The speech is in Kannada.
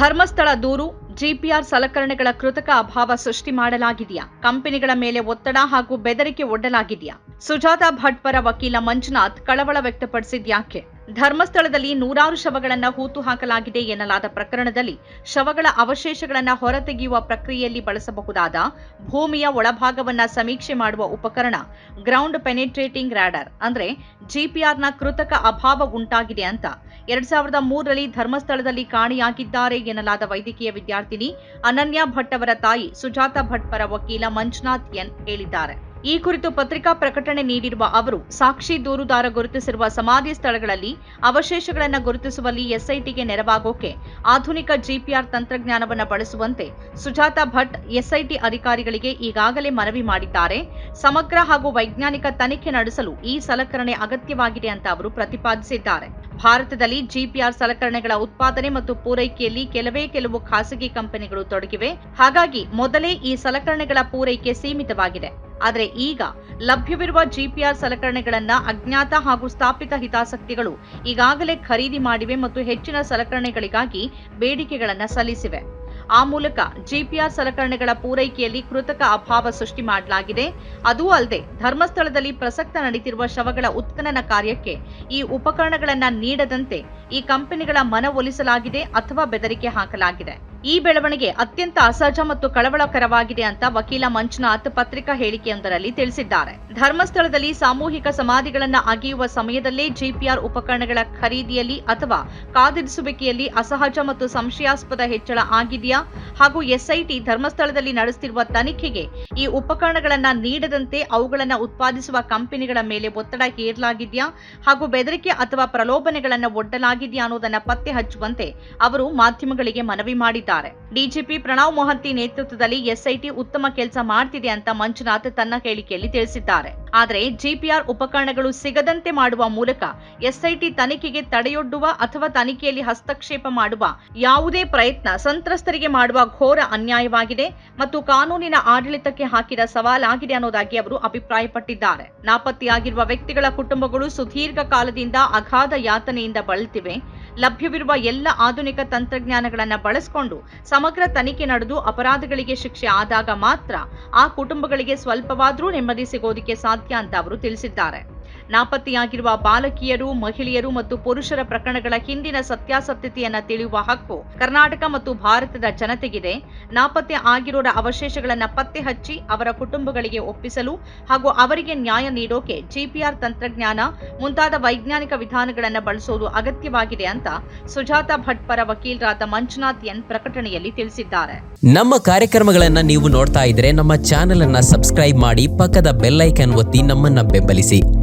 ಧರ್ಮಸ್ಥಳ ದೂರು, ಜಿಪಿಆರ್ ಸಲಕರಣೆಗಳ ಕೃತಕ ಅಭಾವ ಸೃಷ್ಟಿ ಮಾಡಲಾಗಿದೆಯಾ? ಕಂಪನಿಗಳ ಮೇಲೆ ಒತ್ತಡ ಹಾಗೂ ಬೆದರಿಕೆ ಒಡ್ಡಲಾಗಿದೆಯಾ? ಸುಜಾತಾ ಭಟ್ ಪರ ವಕೀಲ ಮಂಜುನಾಥ್ ಕಳವಳ ವ್ಯಕ್ತಪಡಿಸಿದ್ಯಾಕೆ? ಧರ್ಮಸ್ಥಳದಲ್ಲಿ ನೂರಾರು ಶವಗಳನ್ನು ಹೂತು ಹಾಕಲಾಗಿದೆ ಎನ್ನಲಾದ ಪ್ರಕರಣದಲ್ಲಿ ಶವಗಳ ಅವಶೇಷಗಳನ್ನು ಹೊರತೆಗೆಯುವ ಪ್ರಕ್ರಿಯೆಯಲ್ಲಿ ಬಳಸಬಹುದಾದ ಭೂಮಿಯ ಒಳಭಾಗವನ್ನು ಸಮೀಕ್ಷೆ ಮಾಡುವ ಉಪಕರಣ ಗ್ರೌಂಡ್ ಪೆನೆಟ್ರೇಟಿಂಗ್ ರ್ಯಾಡರ್ ಅಂದ್ರೆ ಜಿಪಿಆರ್ನ ಕೃತಕ ಅಭಾವ ಉಂಟಾಗಿದೆ ಅಂತ. ಎರಡ್ ಸಾವಿರದ ಮೂರರಲ್ಲಿ ಧರ್ಮಸ್ಥಳದಲ್ಲಿ ಕಾಣೆಯಾಗಿದ್ದಾರೆ ಎನ್ನಲಾದ ವೈದ್ಯಕೀಯ ವಿದ್ಯಾರ್ಥಿನಿ ಅನನ್ಯ ಭಟ್ ಅವರ ತಾಯಿ ಸುಜಾತಾ ಭಟ್ ಪರ ವಕೀಲ ಮಂಜುನಾಥ್ ಎನ್ ಹೇಳಿದ್ದಾರೆ. ಈ ಕುರಿತು ಪತ್ರಿಕಾ ಪ್ರಕಟಣೆ ನೀಡಿರುವ ಅವರು, ಸಾಕ್ಷಿ ದೂರುದಾರ ಗುರುತಿಸಿರುವ ಸಮಾಧಿ ಸ್ಥಳಗಳಲ್ಲಿ ಅವಶೇಷಗಳನ್ನು ಗುರುತಿಸುವಲ್ಲಿ ಎಸ್ಐಟಿಗೆ ನೆರವಾಗೋಕೆ ಆಧುನಿಕ ಜಿಪಿಆರ್ ತಂತ್ರಜ್ಞಾನವನ್ನು ಬಳಸುವಂತೆ ಸುಜಾತಾ ಭಟ್ ಎಸ್ಐಟಿ ಅಧಿಕಾರಿಗಳಿಗೆ ಈಗಾಗಲೇ ಮನವಿ ಮಾಡಿದ್ದಾರೆ. ಸಮಗ್ರ ಹಾಗೂ ವೈಜ್ಞಾನಿಕ ತನಿಖೆ ನಡೆಸಲು ಈ ಸಲಕರಣೆ ಅಗತ್ಯವಾಗಿದೆ ಅಂತ ಅವರು ಪ್ರತಿಪಾದಿಸಿದ್ದಾರೆ. ಭಾರತದಲ್ಲಿ ಜಿಪಿಆರ್ ಸಲಕರಣೆಗಳ ಉತ್ಪಾದನೆ ಮತ್ತು ಪೂರೈಕೆಯಲ್ಲಿ ಕೆಲವೇ ಕೆಲವು ಖಾಸಗಿ ಕಂಪನಿಗಳು ತೊಡಗಿವೆ. ಹಾಗಾಗಿ ಮೊದಲೇ ಈ ಸಲಕರಣೆಗಳ ಪೂರೈಕೆ ಸೀಮಿತವಾಗಿದೆ. ಆದರೆ ಈಗ ಲಭ್ಯವಿರುವ ಜಿಪಿಆರ್ ಸಲಕರಣೆಗಳನ್ನು ಅಜ್ಞಾತ ಹಾಗೂ ಸ್ಥಾಪಿತ ಹಿತಾಸಕ್ತಿಗಳು ಈಗಾಗಲೇ ಖರೀದಿ ಮಾಡಿವೆ ಮತ್ತು ಹೆಚ್ಚಿನ ಸಲಕರಣೆಗಳಿಗಾಗಿ ಬೇಡಿಕೆಗಳನ್ನು ಸಲ್ಲಿಸಿವೆ. ಆ ಮೂಲಕ ಜಿಪಿಆರ್ ಸಲಕರಣೆಗಳ ಪೂರೈಕೆಯಲ್ಲಿ ಕೃತಕ ಅಭಾವ ಸೃಷ್ಟಿ ಮಾಡಲಾಗಿದೆ. ಅದೂ ಅಲ್ಲದೆ ಧರ್ಮಸ್ಥಳದಲ್ಲಿ ಪ್ರಸಕ್ತ ನಡೆಯುತ್ತಿರುವ ಶವಗಳ ಉತ್ಖನನ ಕಾರ್ಯಕ್ಕೆ ಈ ಉಪಕರಣಗಳನ್ನು ನೀಡದಂತೆ ಈ ಕಂಪನಿಗಳ ಮನವೊಲಿಸಲಾಗಿದೆ ಅಥವಾ ಬೆದರಿಕೆ ಹಾಕಲಾಗಿದೆ. ಈ ಬೆಳವಣಿಗೆ ಅತ್ಯಂತ ಅಸಹಜ ಮತ್ತು ಕಳವಳಕರವಾಗಿದೆ ಅಂತ ವಕೀಲ ಮಂಜುನಾಥ್ ಪತ್ರಿಕಾ ಹೇಳಿಕೆಯೊಂದರಲ್ಲಿ ತಿಳಿಸಿದ್ದಾರೆ. ಧರ್ಮಸ್ಥಳದಲ್ಲಿ ಸಾಮೂಹಿಕ ಸಮಾಧಿಗಳನ್ನ ಅಗೆಯುವ ಸಮಯದಲ್ಲೇ ಜಿಪಿಆರ್ ಉಪಕರಣಗಳ ಖರೀದಿಯಲ್ಲಿ ಅಥವಾ ಕಾದಿರಿಸುವಿಕೆಯಲ್ಲಿ ಅಸಹಜ ಮತ್ತು ಸಂಶಯಾಸ್ಪದ ಹೆಚ್ಚಳ ಆಗಿದೆಯಾ? ಹಾಗೂ ಎಸ್ಐಟಿ ಧರ್ಮಸ್ಥಳದಲ್ಲಿ ನಡೆಸುತ್ತಿರುವ ತನಿಖೆಗೆ ಈ ಉಪಕರಣಗಳನ್ನ ನೀಡದಂತೆ ಅವುಗಳನ್ನು ಉತ್ಪಾದಿಸುವ ಕಂಪನಿಗಳ ಮೇಲೆ ಒತ್ತಡ ಹೇರಲಾಗಿದೆಯಾ ಹಾಗೂ ಬೆದರಿಕೆ ಅಥವಾ ಪ್ರಲೋಭನೆಗಳನ್ನು ಒಡ್ಡಲಾಗಿದೆಯಾ ಅನ್ನೋದನ್ನ ಪತ್ತೆ ಹಚ್ಚುವಂತೆ ಅವರು ಮಾಧ್ಯಮಗಳಿಗೆ ಮನವಿ ಮಾಡಿದ್ದಾರೆ. ಡಿಜಿಪಿ ಪ್ರಣವ್ ಮೊಹಂತಿ ನೇತೃತ್ವದಲ್ಲಿ ಎಸ್ಐಟಿ ಉತ್ತಮ ಕೆಲಸ ಮಾಡ್ತಿದೆ ಅಂತ ಮಂಜುನಾಥ್ ತನ್ನ ಹೇಳಿಕೆಯಲ್ಲಿ ತಿಳಿಸಿದ್ದಾರೆ. ಆದರೆ ಜಿಪಿಆರ್ ಉಪಕರಣಗಳು ಸಿಗದಂತೆ ಮಾಡುವ ಮೂಲಕ ಎಸ್ಐಟಿ ತನಿಖೆಗೆ ತಡೆಯೊಡ್ಡುವ ಅಥವಾ ತನಿಖೆಯಲ್ಲಿ ಹಸ್ತಕ್ಷೇಪ ಮಾಡುವ ಯಾವುದೇ ಪ್ರಯತ್ನ ಸಂತ್ರಸ್ತರಿಗೆ ಮಾಡುವ ಘೋರ ಅನ್ಯಾಯವಾಗಿದೆ ಮತ್ತು ಕಾನೂನಿನ ಆಡಳಿತಕ್ಕೆ ಹಾಕಿದ ಸವಾಲಾಗಿದೆ ಅನ್ನೋದಾಗಿ ಅವರು ಅಭಿಪ್ರಾಯಪಟ್ಟಿದ್ದಾರೆ. ನಾಪತ್ತೆಯಾಗಿರುವ ವ್ಯಕ್ತಿಗಳ ಕುಟುಂಬಗಳು ಸುದೀರ್ಘ ಕಾಲದಿಂದ ಅಗಾಧ ಯಾತನೆಯಿಂದ ಬಳಲ್ತಿವೆ. ಲಭ್ಯವಿರುವ ಎಲ್ಲ ಆಧುನಿಕ ತಂತ್ರಜ್ಞಾನಗಳನ್ನು ಬಳಸಿಕೊಂಡು ಸಮಗ್ರ ತನಿಖೆ ನಡೆದು ಅಪರಾಧಗಳಿಗೆ ಶಿಕ್ಷೆ ಆದಾಗ ಮಾತ್ರ ಆ ಕುಟುಂಬಗಳಿಗೆ ಸ್ವಲ್ಪವಾದರೂ ನೆಮ್ಮದಿ ಸಿಗೋದಕ್ಕೆ ಸಾಧ್ಯ ಅಂತ ಅವರು ತಿಳಿಸಿದ್ದಾರೆ. ನಾಪತ್ತೆಯಾಗಿರುವ ಬಾಲಕಿಯರು, ಮಹಿಳೆಯರು ಮತ್ತು ಪುರುಷರ ಪ್ರಕರಣಗಳ ಹಿಂದಿನ ಸತ್ಯಾಸತ್ಯತೆಯನ್ನ ತಿಳಿಯುವ ಹಕ್ಕು ಕರ್ನಾಟಕ ಮತ್ತು ಭಾರತದ ಜನತೆಗಿದೆ. ನಾಪತ್ತೆ ಆಗಿರೋರ ಅವಶೇಷಗಳನ್ನ ಪತ್ತೆ ಹಚ್ಚಿ ಅವರ ಕುಟುಂಬಗಳಿಗೆ ಒಪ್ಪಿಸಲು ಹಾಗೂ ಅವರಿಗೆ ನ್ಯಾಯ ನೀಡೋಕೆ ಜಿಪಿಆರ್ ತಂತ್ರಜ್ಞಾನ, ಮುಂತಾದ ವೈಜ್ಞಾನಿಕ ವಿಧಾನಗಳನ್ನು ಬಳಸೋದು ಅಗತ್ಯವಾಗಿದೆ ಅಂತ ಸುಜಾತಾ ಭಟ್ ಪರ ವಕೀಲರಾದ ಮಂಜುನಾಥ್ ಎನ್ ಪ್ರಕಟಣೆಯಲ್ಲಿ ತಿಳಿಸಿದ್ದಾರೆ. ನಮ್ಮ ಕಾರ್ಯಕ್ರಮಗಳನ್ನ ನೀವು ನೋಡ್ತಾ ಇದ್ರೆ ನಮ್ಮ ಚಾನೆಲ್ ಅನ್ನ ಸಬ್ಸ್ಕ್ರೈಬ್ ಮಾಡಿ ಪಕ್ಕದ ಬೆಲ್ಲೈಕನ್ ಒತ್ತಿ ನಮ್ಮನ್ನ ಬೆಂಬಲಿಸಿ.